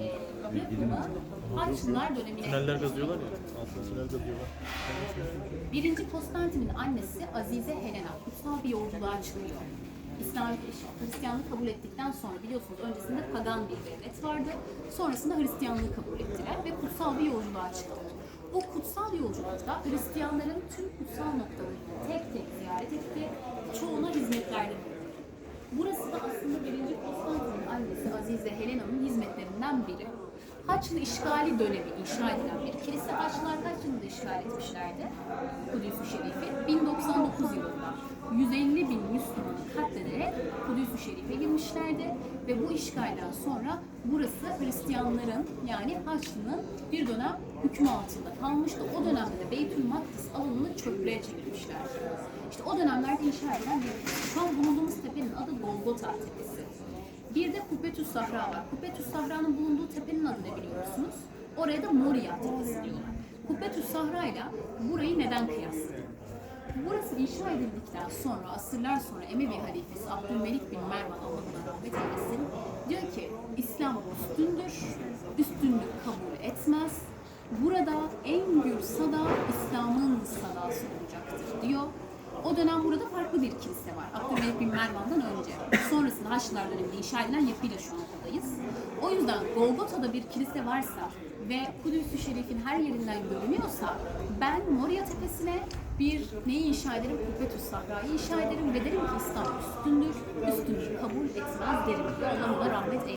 e, yapımı Haçlılar dönemine Tüneller kazıyorlar ya. Altına tünel kazıyorlar. Birinci Konstantin'in annesi Azize Helena kutsal bir yolculuğa çıkıyor. İslam Hristiyanlığı kabul ettikten sonra biliyorsunuz öncesinde pagan bir devlet vardı. Sonrasında Hristiyanlığı kabul ettiler ve kutsal bir yolculuğa çıktılar. Bu kutsal yolculukta Hristiyanların tüm kutsal noktalarını tek tek ziyaret etti. Çoğuna hizmetlerde bulundu. Burası da aslında 1. Konstantin'in Azize Helena'nın hizmetlerinden biri. Haçlı işgali dönemi inşa edilen bir kilise. Haçlılar kaç yılında işgal etmişlerdi Kudüs-ü Şerif'i? 1099 yılında. 150 bin Müslümanı katlederek Kudüs-ü Şerif'e girmişlerdi ve bu işgalden sonra burası Hristiyanların yani Haçlı'nın bir dönem hükmü altında kalmıştı. O dönemde de Beytül Makdis alanını çöplüğe çevirmişler. İşte o dönemlerde inşa edilen bir Şu an bulunduğumuz tepenin adı Golgota Tepesi. Bir de Kubbetüs Sahra var. Kubbetüs Sahra'nın bulunduğu tepenin adı ne biliyorsunuz? Oraya da Moria Tepesi diyorlar. Kubbetüs Sahra ile burayı neden kıyasladın? Burası inşa edildikten sonra, asırlar sonra Emevi halifesi Abdülmelik bin Mervan Allah ona rahmet eylesin diyor ki İslam üstündür, üstünlük kabul etmez. Burada en gür sada İslam'ın sadası olacaktır diyor. O dönem burada farklı bir kilise var. Abdülmelik bin Mervan'dan önce. Sonrasında Haçlılar döneminde inşa edilen yapıyla şu an. O yüzden Golgota'da bir kilise varsa ve Kudüs-ü Şerif'in her yerinden görünüyorsa ben Moria Tepesi'ne bir neyi inşa ederim? Kubbetüs Sahra'yı inşa ederim ve derim ki İslam üstündür, üstünlüğü kabul etmez derim. Allah rahmet eylesin.